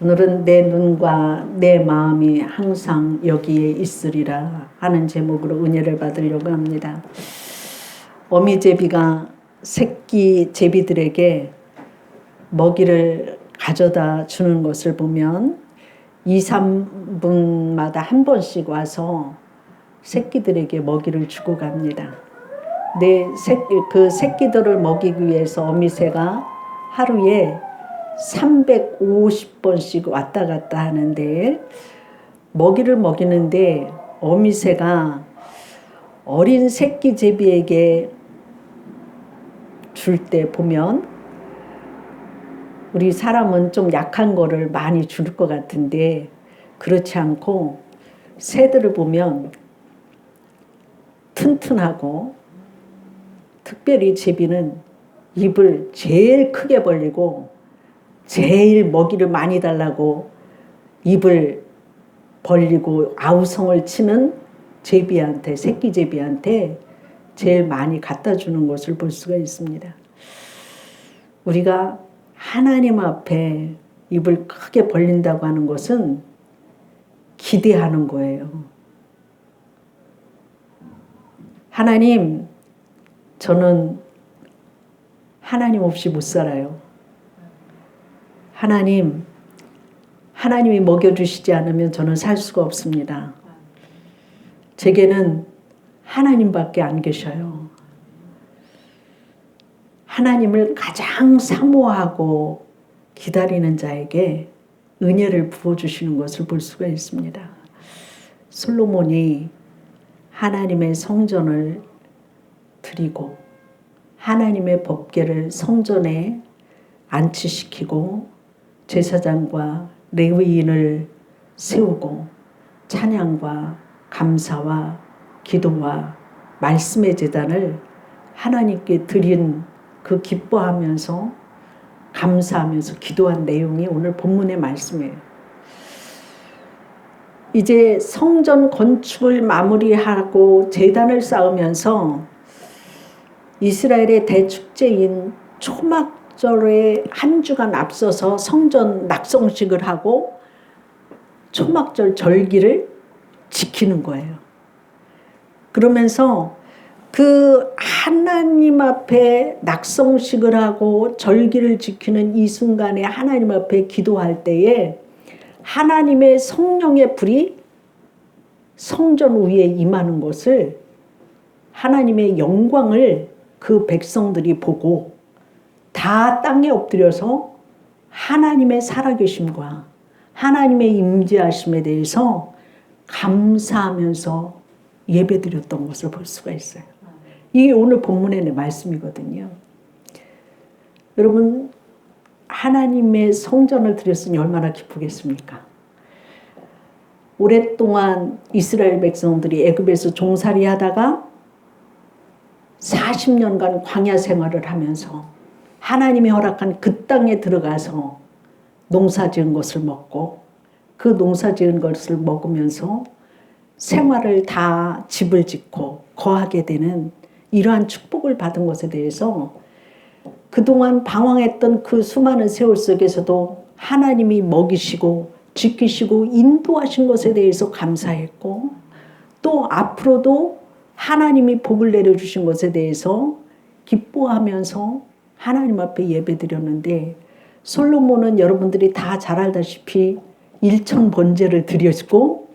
오늘은 내 눈과 내 마음이 항상 여기에 있으리라 하는 제목으로 은혜를 받으려고 합니다. 어미제비가 새끼 제비들에게 먹이를 가져다 주는 것을 보면 2, 3분마다 한 번씩 와서 새끼들에게 먹이를 주고 갑니다. 내 새끼, 그 새끼들을 먹이기 위해서 어미새가 하루에 350번씩 왔다 갔다 하는데 먹이를 먹이는데 어미새가 어린 새끼 제비에게 줄 때 보면 우리 사람은 좀 약한 거를 많이 줄 것 같은데 그렇지 않고 새들을 보면 튼튼하고 특별히 제비는 입을 제일 크게 벌리고 제일 먹이를 많이 달라고 입을 벌리고 아우성을 치는 제비한테 새끼 제비한테 제일 많이 갖다 주는 것을 볼 수가 있습니다. 우리가 하나님 앞에 입을 크게 벌린다고 하는 것은 기대하는 거예요. 하나님, 저는 하나님 없이 못 살아요. 하나님, 하나님이 먹여주시지 않으면 저는 살 수가 없습니다. 제게는 하나님밖에 안 계셔요. 하나님을 가장 사모하고 기다리는 자에게 은혜를 부어주시는 것을 볼 수가 있습니다. 솔로몬이 하나님의 성전을 드리고 하나님의 법계를 성전에 안치시키고 제사장과 레위인을 세우고 찬양과 감사와 기도와 말씀의 재단을 하나님께 드린 그 기뻐하면서 감사하면서 기도한 내용이 오늘 본문의 말씀이에요. 이제 성전 건축을 마무리하고 재단을 쌓으면서 이스라엘의 대축제인 초막 절에 한 주간 앞서서 성전 낙성식을 하고 초막절 절기를 지키는 거예요. 그러면서 그 하나님 앞에 낙성식을 하고 절기를 지키는 이 순간에 하나님 앞에 기도할 때에 하나님의 성령의 불이 성전 위에 임하는 것을 하나님의 영광을 그 백성들이 보고 다 땅에 엎드려서 하나님의 살아계심과 하나님의 임재하심에 대해서 감사하면서 예배드렸던 것을 볼 수가 있어요. 이게 오늘 본문의 말씀이거든요. 여러분 하나님의 성전을 드렸으니 얼마나 기쁘겠습니까? 오랫동안 이스라엘 백성들이 애굽에서 종살이 하다가 40년간 광야 생활을 하면서 하나님이 허락한 그 땅에 들어가서 농사 지은 것을 먹고 그 농사 지은 것을 먹으면서 생활을 다 집을 짓고 거하게 되는 이러한 축복을 받은 것에 대해서 그동안 방황했던 그 수많은 세월 속에서도 하나님이 먹이시고 지키시고 인도하신 것에 대해서 감사했고 또 앞으로도 하나님이 복을 내려주신 것에 대해서 기뻐하면서 하나님 앞에 예배드렸는데 솔로몬은 여러분들이 다 잘 알다시피 일천 번제를 드렸고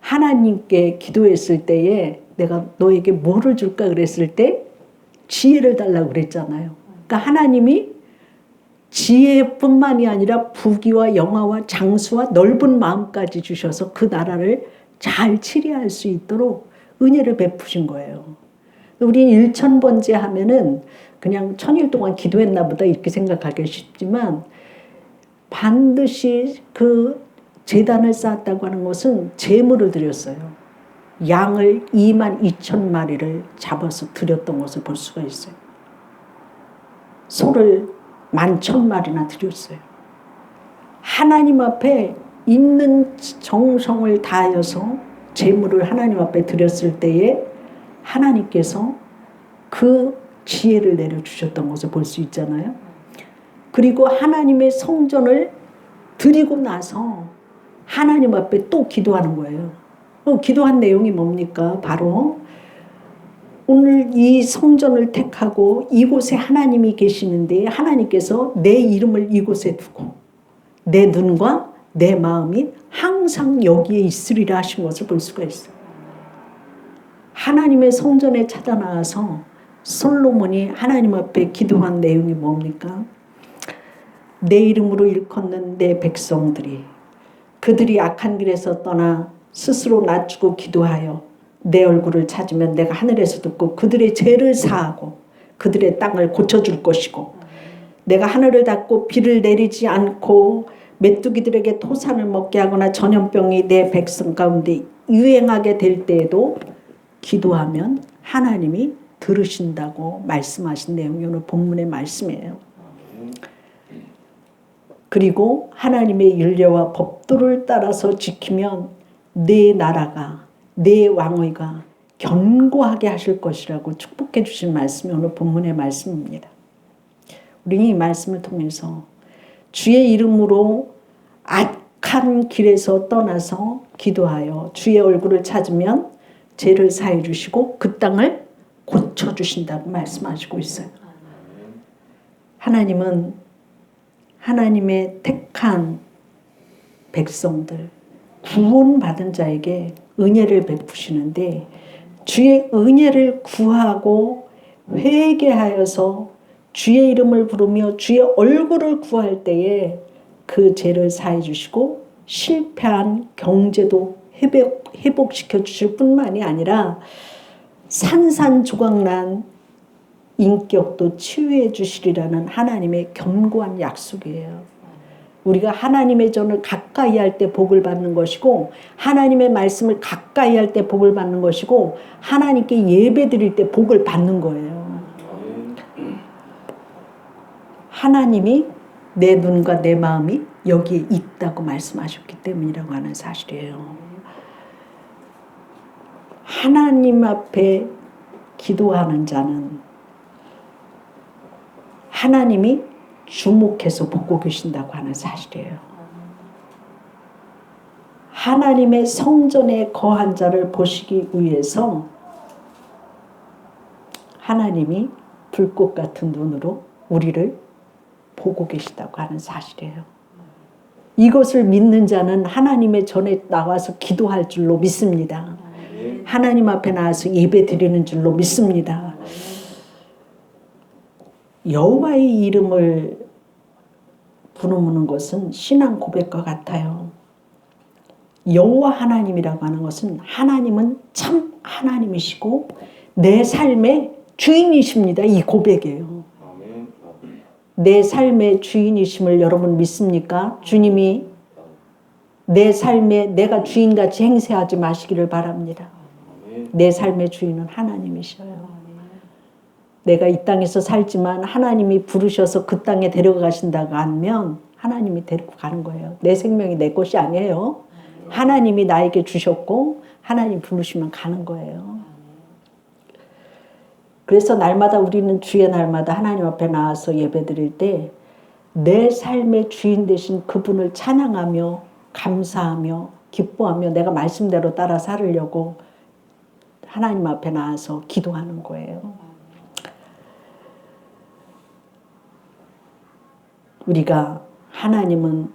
하나님께 기도했을 때에 내가 너에게 뭐를 줄까 그랬을 때 지혜를 달라고 그랬잖아요. 그러니까 하나님이 지혜뿐만이 아니라 부귀와 영화와 장수와 넓은 마음까지 주셔서 그 나라를 잘 치리할 수 있도록 은혜를 베푸신 거예요. 우리 일천 번째 하면은 그냥 천일 동안 기도했나 보다 이렇게 생각하기 쉽지만 반드시 그 재단을 쌓았다고 하는 것은 재물을 드렸어요. 양을 2만 2천 마리를 잡아서 드렸던 것을 볼 수가 있어요. 소를 만 천 마리나 드렸어요. 하나님 앞에 있는 정성을 다하여서 재물을 하나님 앞에 드렸을 때에 하나님께서 그 지혜를 내려주셨던 것을 볼 수 있잖아요. 그리고 하나님의 성전을 드리고 나서 하나님 앞에 또 기도하는 거예요. 어, 기도한 내용이 뭡니까? 바로 오늘 이 성전을 택하고 이곳에 하나님이 계시는데 하나님께서 내 이름을 이곳에 두고 내 눈과 내 마음이 항상 여기에 있으리라 하신 것을 볼 수가 있어요. 하나님의 성전에 찾아 나와서 솔로몬이 하나님 앞에 기도한 내용이 뭡니까? 내 이름으로 일컫는 내 백성들이 그들이 악한 길에서 떠나 스스로 낮추고 기도하여 내 얼굴을 찾으면 내가 하늘에서 듣고 그들의 죄를 사하고 그들의 땅을 고쳐줄 것이고 내가 하늘을 닫고 비를 내리지 않고 메뚜기들에게 토산을 먹게 하거나 전염병이 내 백성 가운데 유행하게 될 때에도 기도하면 하나님이 들으신다고 말씀하신 내용이 오늘 본문의 말씀이에요. 그리고 하나님의 윤례와 법도를 따라서 지키면 내 나라가 내 왕위가 견고하게 하실 것이라고 축복해 주신 말씀이 오늘 본문의 말씀입니다. 우리 이 말씀을 통해서 주의 이름으로 악한 길에서 떠나서 기도하여 주의 얼굴을 찾으면 죄를 사해 주시고 그 땅을 고쳐 주신다고 말씀하시고 있어요. 하나님은 하나님의 택한 백성들 구원받은 자에게 은혜를 베푸시는데 주의 은혜를 구하고 회개하여서 주의 이름을 부르며 주의 얼굴을 구할 때에 그 죄를 사해 주시고 실패한 경제도 회복, 회복시켜 주실 뿐만이 아니라 산산조각난 인격도 치유해 주시리라는 하나님의 견고한 약속이에요. 우리가 하나님의 전을 가까이 할 때 복을 받는 것이고 하나님의 말씀을 가까이 할 때 복을 받는 것이고 하나님께 예배 드릴 때 복을 받는 거예요. 하나님이 내 눈과 내 마음이 여기에 있다고 말씀하셨기 때문이라고 하는 사실이에요. 하나님 앞에 기도하는 자는 하나님이 주목해서 보고 계신다고 하는 사실이에요. 하나님의 성전에 거한 자를 보시기 위해서 하나님이 불꽃 같은 눈으로 우리를 보고 계시다고 하는 사실이에요. 이것을 믿는 자는 하나님의 전에 나와서 기도할 줄로 믿습니다. 하나님 앞에 나와서 예배 드리는 줄로 믿습니다. 여호와의 이름을 부르는 것은 신앙 고백과 같아요. 여호와 하나님이라고 하는 것은 하나님은 참 하나님이시고 내 삶의 주인이십니다. 이 고백이에요. 내 삶의 주인이심을 여러분 믿습니까? 주님이 내 삶에 내가 주인같이 행세하지 마시기를 바랍니다. 내 삶의 주인은 하나님이셔요. 내가 이 땅에서 살지만 하나님이 부르셔서 그 땅에 데려가신다고 하면 하나님이 데리고 가는 거예요. 내 생명이 내 것이 아니에요. 하나님이 나에게 주셨고 하나님 부르시면 가는 거예요. 그래서 날마다 우리는 주의 날마다 하나님 앞에 나와서 예배드릴 때 내 삶의 주인 되신 그분을 찬양하며 감사하며 기뻐하며 내가 말씀대로 따라 살으려고 하나님 앞에 나와서 기도하는 거예요. 우리가 하나님은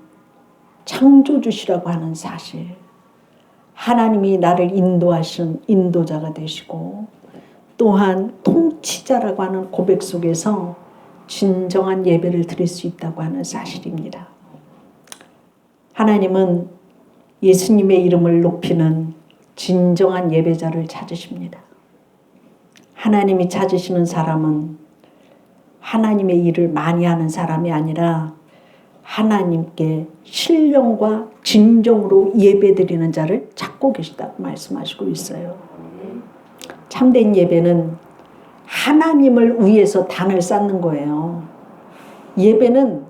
창조주시라고 하는 사실, 하나님이 나를 인도하신 인도자가 되시고, 또한 통치자라고 하는 고백 속에서 진정한 예배를 드릴 수 있다고 하는 사실입니다. 하나님은 예수님의 이름을 높이는 진정한 예배자를 찾으십니다. 하나님이 찾으시는 사람은 하나님의 일을 많이 하는 사람이 아니라 하나님께 신령과 진정으로 예배드리는 자를 찾고 계시다고 말씀하시고 있어요. 참된 예배는 하나님을 위해서 단을 쌓는 거예요. 예배는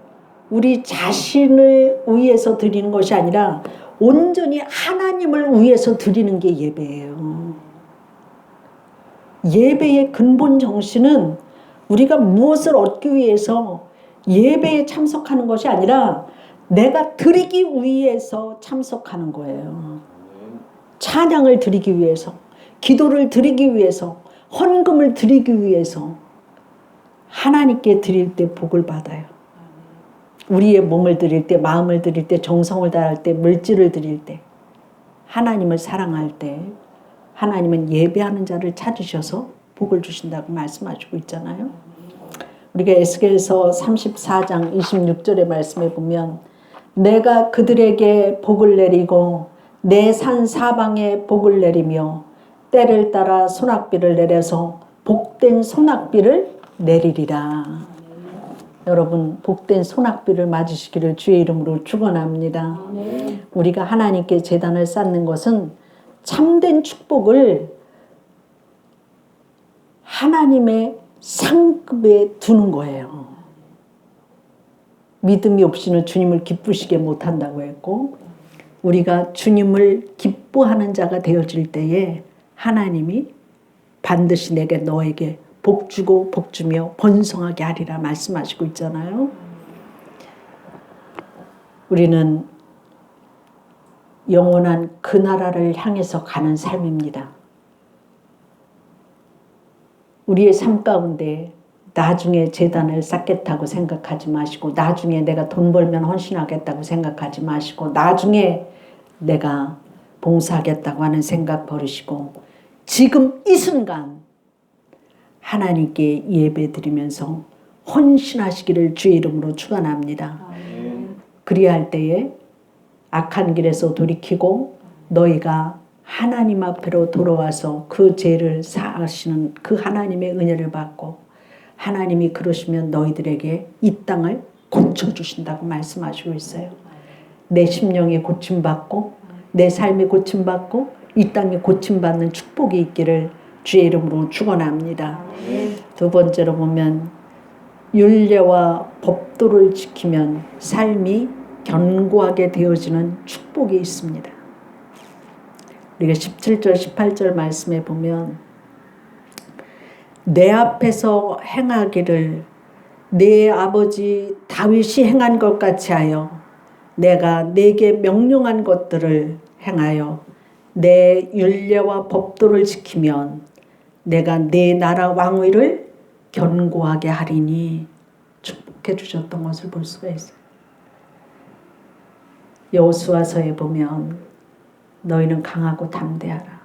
우리 자신을 위해서 드리는 것이 아니라 온전히 하나님을 위해서 드리는 게 예배예요. 예배의 근본 정신은 우리가 무엇을 얻기 위해서 예배에 참석하는 것이 아니라 내가 드리기 위해서 참석하는 거예요. 찬양을 드리기 위해서, 기도를 드리기 위해서, 헌금을 드리기 위해서 하나님께 드릴 때 복을 받아요. 우리의 몸을 드릴 때, 마음을 드릴 때, 정성을 다할 때, 물질을 드릴 때, 하나님을 사랑할 때, 하나님은 예배하는 자를 찾으셔서 복을 주신다고 말씀하시고 있잖아요. 우리가 에스겔서 34장 26절의 말씀에 보면 내가 그들에게 복을 내리고 내 산 사방에 복을 내리며 때를 따라 소낙비를 내려서 복된 소낙비를 내리리라. 여러분 복된 소낙비를 맞으시기를 주의 이름으로 축원합니다. 우리가 하나님께 제단을 쌓는 것은 참된 축복을 하나님의 상급에 두는 거예요. 믿음이 없이는 주님을 기쁘시게 못한다고 했고, 우리가 주님을 기뻐하는 자가 되어질 때에 하나님이 반드시 내게 너에게 복 주고 복 주며 번성하게 하리라 말씀하시고 있잖아요. 우리는 영원한 그 나라를 향해서 가는 삶입니다. 우리의 삶 가운데 나중에 재단을 쌓겠다고 생각하지 마시고 나중에 내가 돈 벌면 헌신하겠다고 생각하지 마시고 나중에 내가 봉사하겠다고 하는 생각 버리시고 지금 이 순간 하나님께 예배 드리면서 헌신하시기를 주의 이름으로 축원합니다. 그리할 때에 악한 길에서 돌이키고 너희가 하나님 앞으로 돌아와서 그 죄를 사하시는 그 하나님의 은혜를 받고 하나님이 그러시면 너희들에게 이 땅을 고쳐주신다고 말씀하시고 있어요. 내 심령이 고침받고 내 삶이 고침받고 이 땅에 고침받는 축복이 있기를 주의 이름으로 축원합니다. 두 번째로 보면 율례와 법도를 지키면 삶이 견고하게 되어지는 축복이 있습니다. 우리가 17절, 18절 말씀에 보면 내 앞에서 행하기를 내 아버지 다윗이 행한 것 같이 하여 내가 내게 명령한 것들을 행하여 내 율례와 법도를 지키면 내가 내 나라 왕위를 견고하게 하리니 축복해 주셨던 것을 볼 수가 있어요. 여호수아서에 보면 너희는 강하고 담대하라.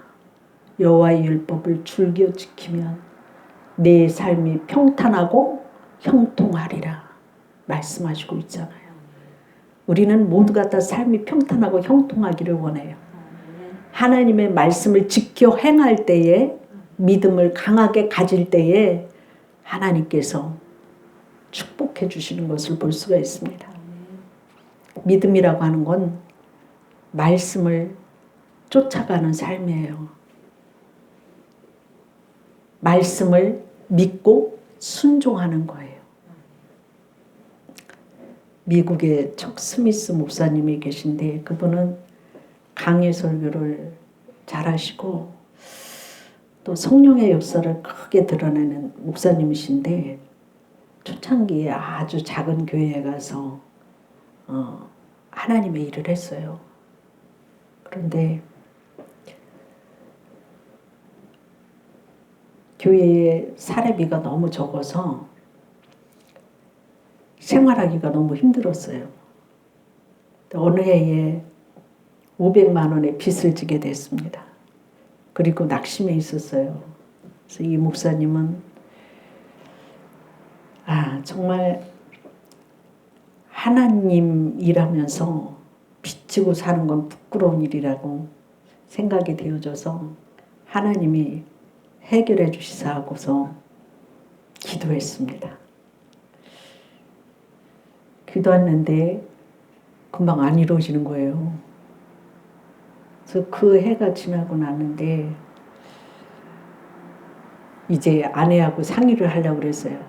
여호와의 율법을 줄겨 지키면 내 삶이 평탄하고 형통하리라 말씀하시고 있잖아요. 우리는 모두가 다 삶이 평탄하고 형통하기를 원해요. 하나님의 말씀을 지켜 행할 때에 믿음을 강하게 가질 때에 하나님께서 축복해 주시는 것을 볼 수가 있습니다. 믿음이라고 하는 건 말씀을 쫓아가는 삶이에요. 말씀을 믿고 순종하는 거예요. 미국에 척 스미스 목사님이 계신데 그분은 강의 설교를 잘하시고 또 성령의 역사를 크게 드러내는 목사님이신데 초창기에 아주 작은 교회에 가서 어, 하나님의 일을 했어요. 그런데 교회에 사례비가 너무 적어서 생활하기가 너무 힘들었어요. 어느 해에 500만 원의 빚을 지게 됐습니다. 그리고 낙심해 있었어요. 그래서 이 목사님은 아 정말 하나님 일하면서 비치고 사는 건 부끄러운 일이라고 생각이 되어져서 하나님이 해결해 주시사 하고서 기도했습니다. 기도했는데 금방 안 이루어지는 거예요. 그래서 그 해가 지나고 나는데 이제 아내하고 상의를 하려고 그랬어요.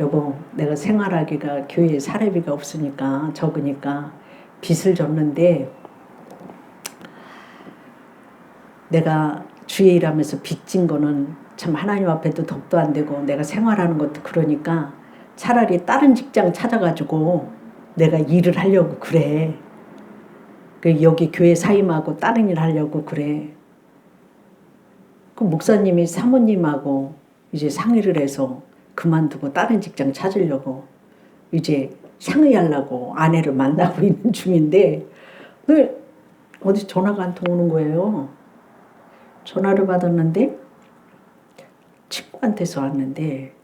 여보, 내가 생활하기가 교회에 사례비가 없으니까 적으니까 빚을 졌는데 내가 주의 일하면서 빚진 거는 참 하나님 앞에도 덕도 안 되고 내가 생활하는 것도 그러니까 차라리 다른 직장 찾아가지고 내가 일을 하려고 그래. 그 여기 교회 사임하고 다른 일 하려고 그래. 그 목사님이 사모님하고 이제 상의를 해서 그만두고 다른 직장 찾으려고 이제 상의하려고 아내를 만나고 있는 중인데 늘 어디 전화가 한 통 오는 거예요. 전화를 받았는데 친구한테서 왔는데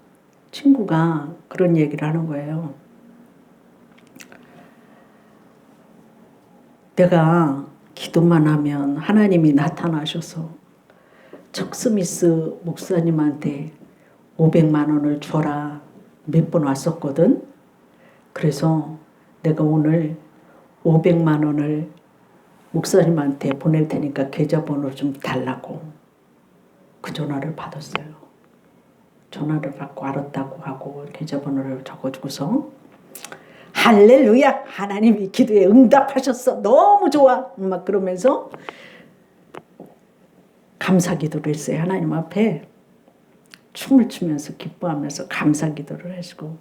친구가 그런 얘기를 하는 거예요. 내가 기도만 하면 하나님이 나타나셔서 척스미스 목사님한테 500만 원을 줘라 몇 번 왔었거든. 그래서 내가 오늘 500만 원을 목사님한테 보낼 테니까 계좌번호 좀 달라고 그 전화를 받았어요. 전화를 받고 알았다고 하고 계좌번호를 적어주고서 할렐루야 하나님이 기도에 응답하셨어 너무 좋아 막 그러면서 감사 기도를 했어요 하나님 앞에 춤을 추면서 기뻐하면서 감사 기도를 하시고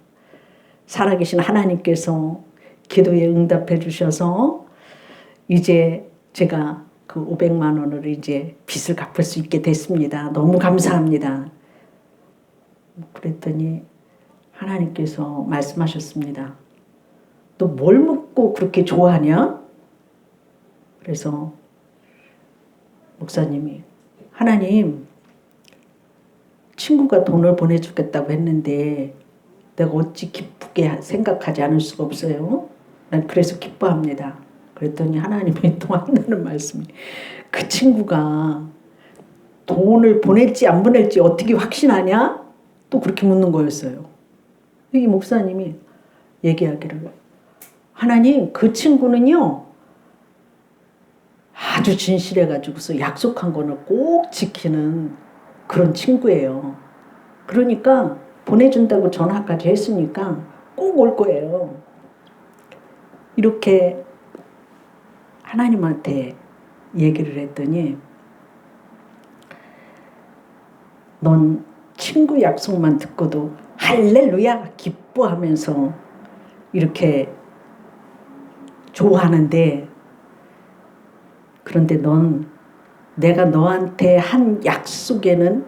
살아계신 하나님께서 기도에 응답해 주셔서 이제 제가 그 500만 원을 이제 빚을 갚을 수 있게 됐습니다. 너무 감사합니다. 그랬더니 하나님께서 말씀하셨습니다. 너 뭘 먹고 그렇게 좋아하냐? 그래서 목사님이 하나님 친구가 돈을 보내주겠다고 했는데 내가 어찌 기쁘게 생각하지 않을 수가 없어요. 난 그래서 기뻐합니다. 그랬더니 하나님이 또 한다는 말씀이 그 친구가 돈을 보낼지 안 보낼지 어떻게 확신하냐? 또 그렇게 묻는 거였어요. 이 목사님이 얘기하기를 하나님 그 친구는요 아주 진실해가지고서 약속한 거는 꼭 지키는 그런 친구예요. 그러니까 보내준다고 전화까지 했으니까 꼭 올 거예요. 이렇게 하나님한테 얘기를 했더니 넌 친구 약속만 듣고도 할렐루야 기뻐하면서 이렇게 좋아하는데 그런데 넌 내가 너한테 한 약속에는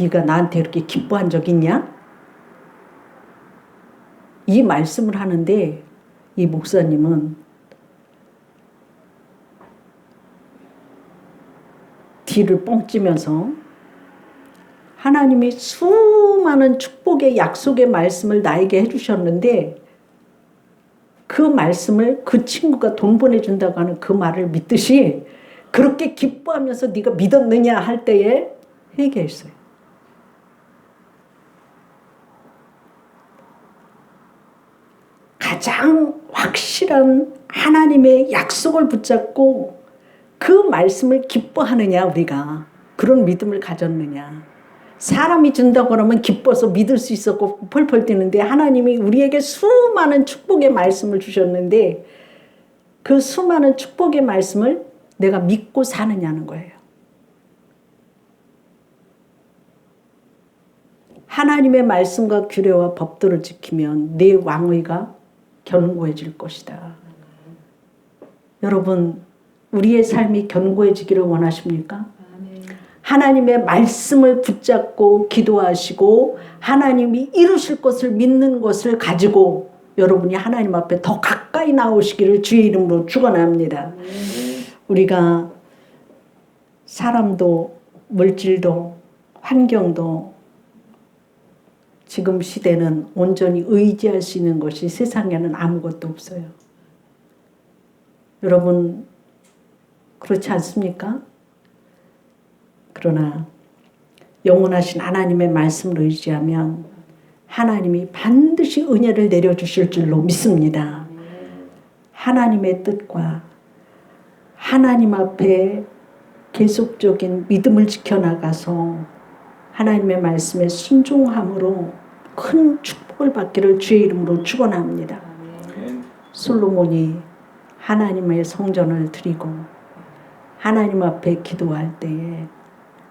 네가 나한테 이렇게 기뻐한 적 있냐? 이 말씀을 하는데 이 목사님은 뒤를 뻥찌면서 하나님이 수많은 축복의 약속의 말씀을 나에게 해주셨는데 그 말씀을 그 친구가 돈 보내준다고 하는 그 말을 믿듯이 그렇게 기뻐하면서 네가 믿었느냐 할 때에 회개했어요. 가장 확실한 하나님의 약속을 붙잡고 그 말씀을 기뻐하느냐 우리가 그런 믿음을 가졌느냐 사람이 준다고 그러면 기뻐서 믿을 수 있었고 펄펄 뛰는데 하나님이 우리에게 수많은 축복의 말씀을 주셨는데 그 수많은 축복의 말씀을 내가 믿고 사느냐는 거예요. 하나님의 말씀과 규례와 법도를 지키면 내 왕의가 견고해질 것이다. 여러분, 우리의 삶이 견고해지기를 원하십니까? 하나님의 말씀을 붙잡고 기도하시고 하나님이 이루실 것을 믿는 것을 가지고 여러분이 하나님 앞에 더 가까이 나오시기를 주의 이름으로 축원합니다. 우리가 사람도 물질도 환경도 지금 시대는 온전히 의지할 수 있는 것이 세상에는 아무것도 없어요. 여러분 그렇지 않습니까? 그러나 영원하신 하나님의 말씀을 의지하면 하나님이 반드시 은혜를 내려주실 줄로 믿습니다. 하나님의 뜻과 하나님 앞에 계속적인 믿음을 지켜나가서 하나님의 말씀에 순종함으로 큰 축복을 받기를 주의 이름으로 축원합니다. 솔로몬이 하나님의 성전을 드리고 하나님 앞에 기도할 때에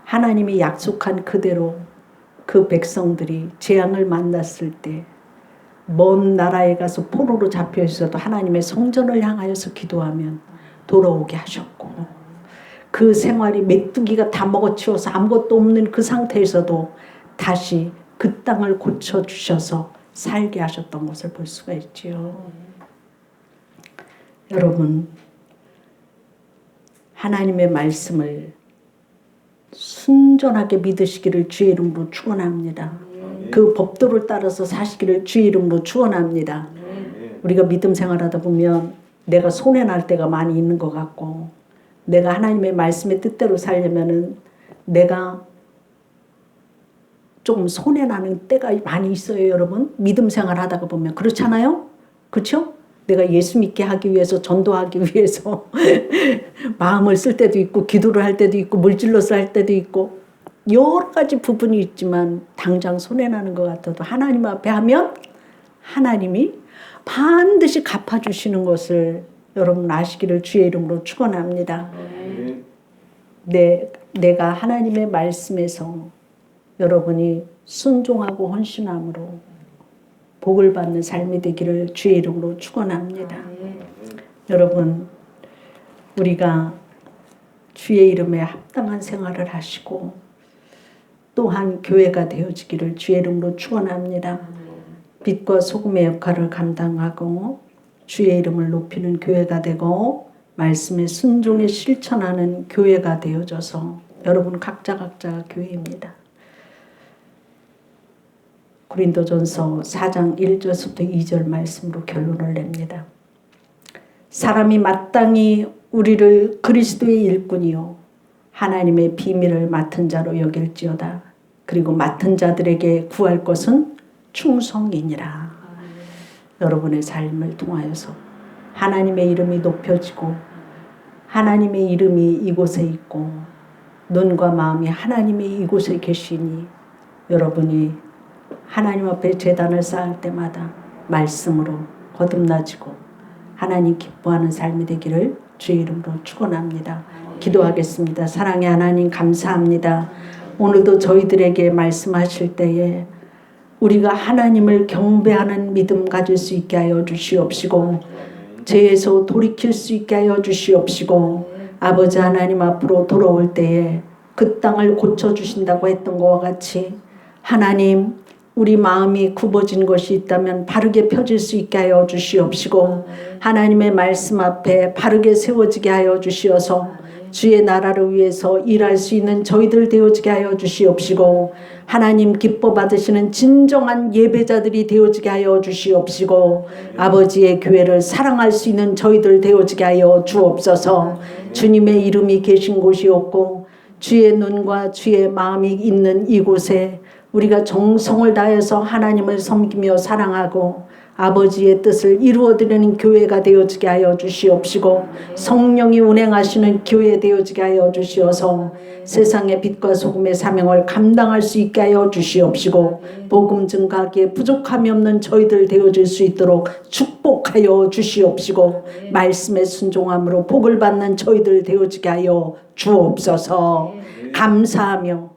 하나님이 약속한 그대로 그 백성들이 재앙을 만났을 때 먼 나라에 가서 포로로 잡혀 있어도 하나님의 성전을 향하여서 기도하면 돌아오게 하셨고 그 생활이 메뚜기가 다 먹어치워서 아무것도 없는 그 상태에서도 다시 그 땅을 고쳐 주셔서 살게 하셨던 것을 볼 수가 있지요. 여러분 하나님의 말씀을 순전하게 믿으시기를 주의 이름으로 축원합니다. 그 법도를 따라서 사시기를 주의 이름으로 축원합니다. 우리가 믿음 생활하다 보면 내가 손해 날 때가 많이 있는 것 같고 내가 하나님의 말씀의 뜻대로 살려면은 내가 좀 손해 나는 때가 많이 있어요, 여러분. 믿음 생활 하다가 보면 그렇잖아요. 그렇죠? 내가 예수 믿게 하기 위해서 전도하기 위해서 마음을 쓸 때도 있고 기도를 할 때도 있고 물질로서 할 때도 있고 여러 가지 부분이 있지만 당장 손해 나는 것 같아도 하나님 앞에 하면 하나님이 반드시 갚아 주시는 것을 여러분 아시기를 주의 이름으로 축원합니다. 내 내가 하나님의 말씀에서 여러분이 순종하고 헌신함으로 복을 받는 삶이 되기를 주의 이름으로 축원합니다. 여러분 우리가 주의 이름에 합당한 생활을 하시고 또한 교회가 되어지기를 주의 이름으로 축원합니다. 빛과 소금의 역할을 감당하고 주의 이름을 높이는 교회가 되고 말씀의 순종에 실천하는 교회가 되어져서 여러분 각자 각자가 교회입니다. 고린도전서 4장 1절부터 2절 말씀으로 결론을 냅니다. 사람이 마땅히 우리를 그리스도의 일꾼이요 하나님의 비밀을 맡은 자로 여길지어다. 그리고 맡은 자들에게 구할 것은 충성이니라. 여러분의 삶을 통하여서 하나님의 이름이 높여지고 하나님의 이름이 이곳에 있고 눈과 마음이 하나님의 이곳에 계시니 여러분이 하나님 앞에 재단을 쌓을 때마다 말씀으로 거듭나지고 하나님 기뻐하는 삶이 되기를 주의 이름으로 축원합니다. 기도하겠습니다. 사랑의 하나님 감사합니다. 오늘도 저희들에게 말씀하실 때에 우리가 하나님을 경배하는 믿음 가질 수 있게 하여 주시옵시고 죄에서 돌이킬 수 있게 하여 주시옵시고 아버지 하나님 앞으로 돌아올 때에 그 땅을 고쳐 주신다고 했던 것과 같이 하나님 우리 마음이 굽어진 것이 있다면 바르게 펴질 수 있게 하여 주시옵시고 하나님의 말씀 앞에 바르게 세워지게 하여 주시어서 주의 나라를 위해서 일할 수 있는 저희들 되어지게 하여 주시옵시고 하나님 기뻐 받으시는 진정한 예배자들이 되어지게 하여 주시옵시고 아버지의 교회를 사랑할 수 있는 저희들 되어지게 하여 주옵소서. 주님의 이름이 계신 곳이 없고 주의 눈과 주의 마음이 있는 이곳에 우리가 정성을 다해서 하나님을 섬기며 사랑하고 아버지의 뜻을 이루어드리는 교회가 되어지게 하여 주시옵시고 성령이 운행하시는 교회 되어지게 하여 주시어서 세상의 빛과 소금의 사명을 감당할 수 있게 하여 주시옵시고 복음 증가하기에 부족함이 없는 저희들 되어질 수 있도록 축복하여 주시옵시고 말씀에 순종함으로 복을 받는 저희들 되어지게 하여 주옵소서. 감사하며